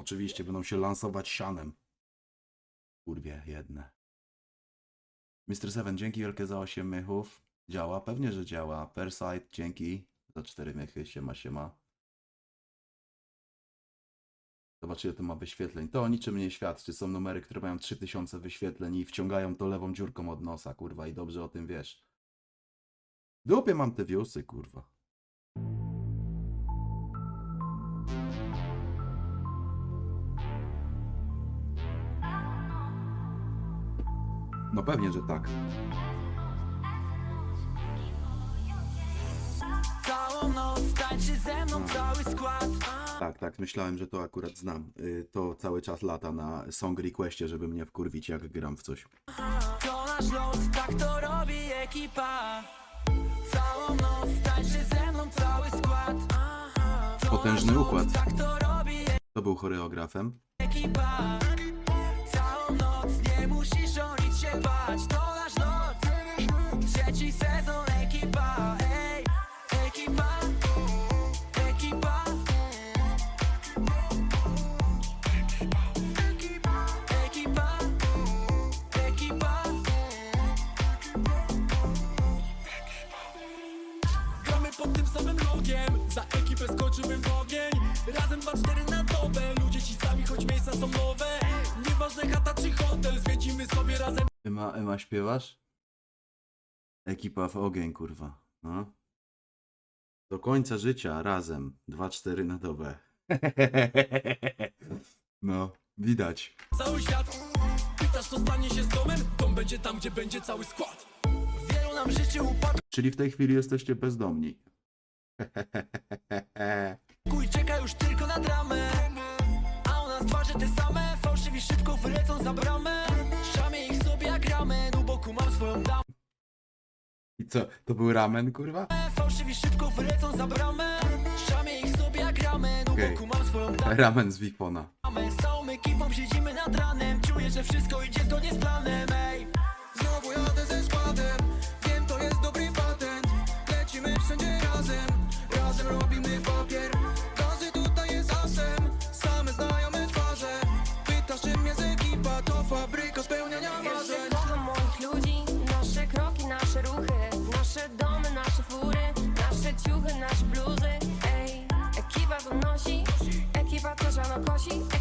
Oczywiście będą się lansować sianem. Kurwie, jedne. Mr. Seven, dzięki wielkie za 8 mychów. Działa? Pewnie, że działa. Perside, dzięki za 4 mychy. Siema, siema. Zobacz, ile to ma wyświetleń. To o niczym nie świadczy. Są numery, które mają 3000 wyświetleń i wciągają to lewą dziurką od nosa, kurwa, i dobrze o tym wiesz. Dupie mam te wiosy, kurwa. No pewnie, że tak. Całą noc tańczy ze mną cały skład Tak, tak, myślałem, że to akurat znam. Y, To cały czas lata na song requestie, żeby mnie wkurwić, jak gram w coś. To nasz los, tak to robi ekipa Całą noc tańczy ze mną cały skład To Potężny nasz układ. Tak to robi To był choreografem. ekipa bać To nasz lot. Trzeci sezon ekipa Ej, ekipa Ekipa. Ekipa Ekipa Ekipa. Gramy pod tym samym logiem Za ekipę skoczymy w ogień. Razem 2-4 na dobę Ludzie ci sami, choć miejsca są nowe Ema, Ema śpiewasz? Ekipa w ogień, kurwa. No. Do końca życia razem. 2-4 na dobę. No, widać. cały świat Pytasz co stanie się z domem? Dom będzie tam, gdzie będzie cały skład Wielu nam życzy upadku Czyli w tej chwili jesteście bezdomni. i czeka już tylko na dramę A u nas twarze te same Fałszywi szybko wylecą za bramę co, to był ramen, kurwa? Fałszywi szybko wylecą za bramę. Szamie ich sobie jak ramen U Okej. boku mam swoją damę. Ramen z Wipona. Z całą ekipą siedzimy nad ranem. Czuję, że wszystko idzie zgodnie z planem. Ej. Znowu jadę ze składem. Wiem, to jest dobry patent. Lecimy wszędzie razem. Razem robimy papier. Każdy tutaj jest asem. Same znajome twarze. Pytasz, czym jest ekipa? To fabryka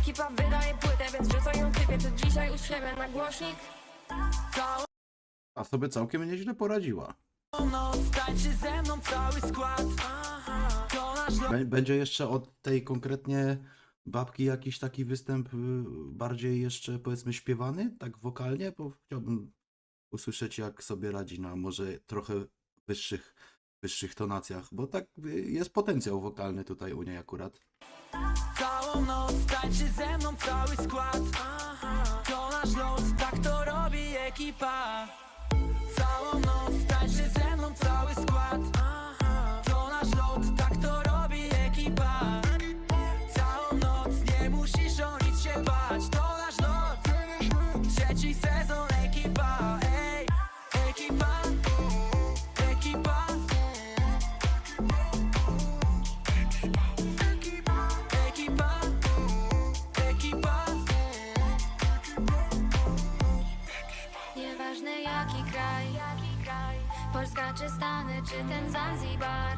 ekipa wydaje płytę, więc typie, to dzisiaj u siebie na głośnik. A sobie całkiem nieźle poradziła. Całą noc tańczy ze mną cały skład To nasz los Bę- Będzie jeszcze od tej konkretnie babki jakiś taki występ y, bardziej jeszcze powiedzmy śpiewany, tak wokalnie, bo chciałbym usłyszeć jak sobie radzi na może trochę wyższych, wyższych tonacjach, bo tak y, jest potencjał wokalny tutaj u niej akurat. Całą noc tańczy ze mną cały skład. To nasz los, tak to robi ekipa czy Stany, czy ten Zanzibar.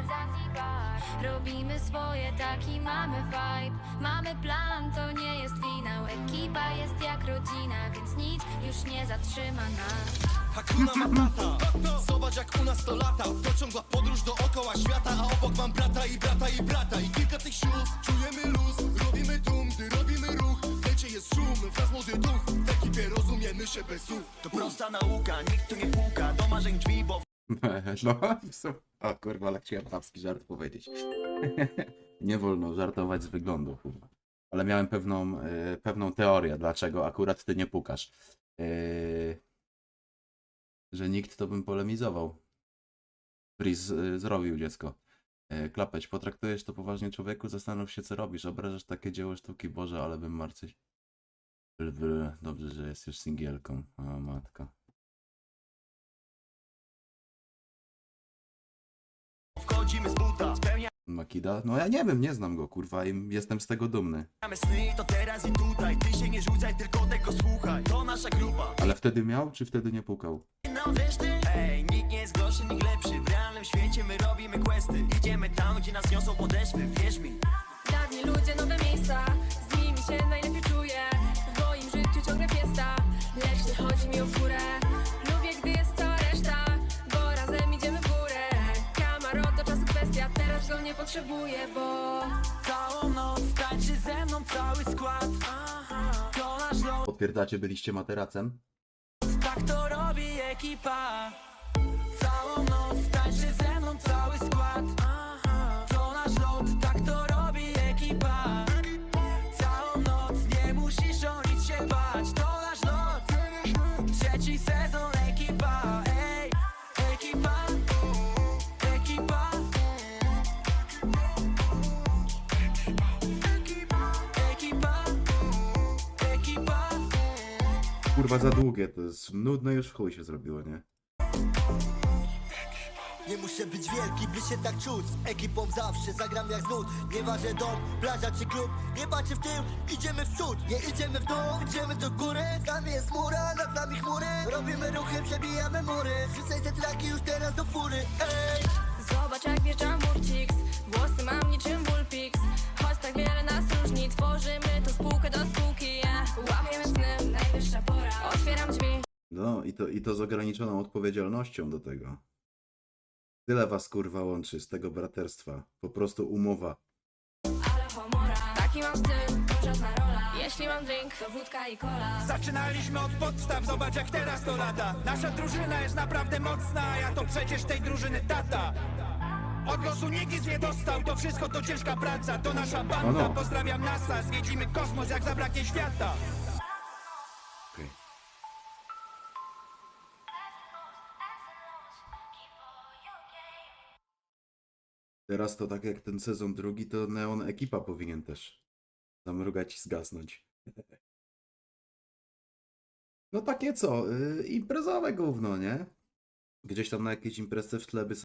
Robimy swoje, taki mamy vibe. Mamy plan, to nie jest finał. Ekipa jest jak rodzina, więc nic już nie zatrzyma nas. Hakuna Matata Zobacz jak u nas to lata To ciągła podróż dookoła świata A obok mam brata i brata i brata I kilka tych sióstr Czujemy luz, robimy tłum Gdy robimy ruch, w lecie jest szum Wraz młody duch, w ekipie rozumiemy się bez słów To prosta nauka, nikt tu nie puka Do marzeń drzwi, bo No, o kurwa, ale chciałem babski żart powiedzieć. Nie wolno żartować z wyglądu, kurwa. Ale miałem pewną, e, pewną teorię, dlaczego akurat ty nie pukasz. E, że nikt to bym polemizował. Breeze zrobił dziecko. E, Klapeć, potraktujesz to poważnie człowieku, zastanów się co robisz. Obrażasz takie dzieło sztuki, Boże, ale bym bl. Dobrze, że jest już singielką. Matka. Makida? No ja nie wiem, nie znam go, kurwa, i jestem z tego dumny. sny, to teraz i tutaj Ty się nie rzucaj, tylko tego słuchaj To nasza grupa Ale wtedy miał, czy wtedy nie pukał? No wiesz ty? Ej, nikt nie jest gorszy, nikt lepszy W realnym świecie my robimy questy Idziemy tam, gdzie nas niosą podeszwy Wierz mi Dawni ludzie, nowe miejsca Z nimi się najlepiej czuję potrzebuję, bo Całą noc tańczy ze mną cały skład. To nasz los, Potwierdzacie, byliście materacem? tak to robi ekipa Kurwa, za długie, to jest nudne już w chuj się zrobiło, nie? Nie muszę być wielki, by się tak czuć. Z ekipą zawsze zagram jak znud Nieważne dom, plaża czy klub. Nie patrzę w tył, idziemy w przód. Nie idziemy w dół, idziemy do góry. Tam jest mura, nad nami chmury. Robimy ruchy, przebijamy mury. Rzucaj te traki już teraz do fury. Ej! Zobacz jak wjeżdża Murcix Włosy mam niczym Bullpix i to, i to z ograniczoną odpowiedzialnością do tego. Tyle was kurwa łączy z tego braterstwa. Po prostu umowa. ale homora. Taki mam styl, to żadna rola. Jeśli mam drink, to wódka i cola Zaczynaliśmy od podstaw, zobacz jak teraz to lata. Nasza drużyna jest naprawdę mocna, a ja to przecież tej drużyny tata. Od losu nikt nic nie dostał, to wszystko to ciężka praca. To nasza banda, pozdrawiam NASA Zwiedzimy kosmos jak zabraknie świata Teraz to tak jak ten sezon drugi, to Neon Ekipa powinien też zamrugać i zgasnąć. No takie co, yy, imprezowe gówno, nie? Gdzieś tam na jakiejś imprezce w tle by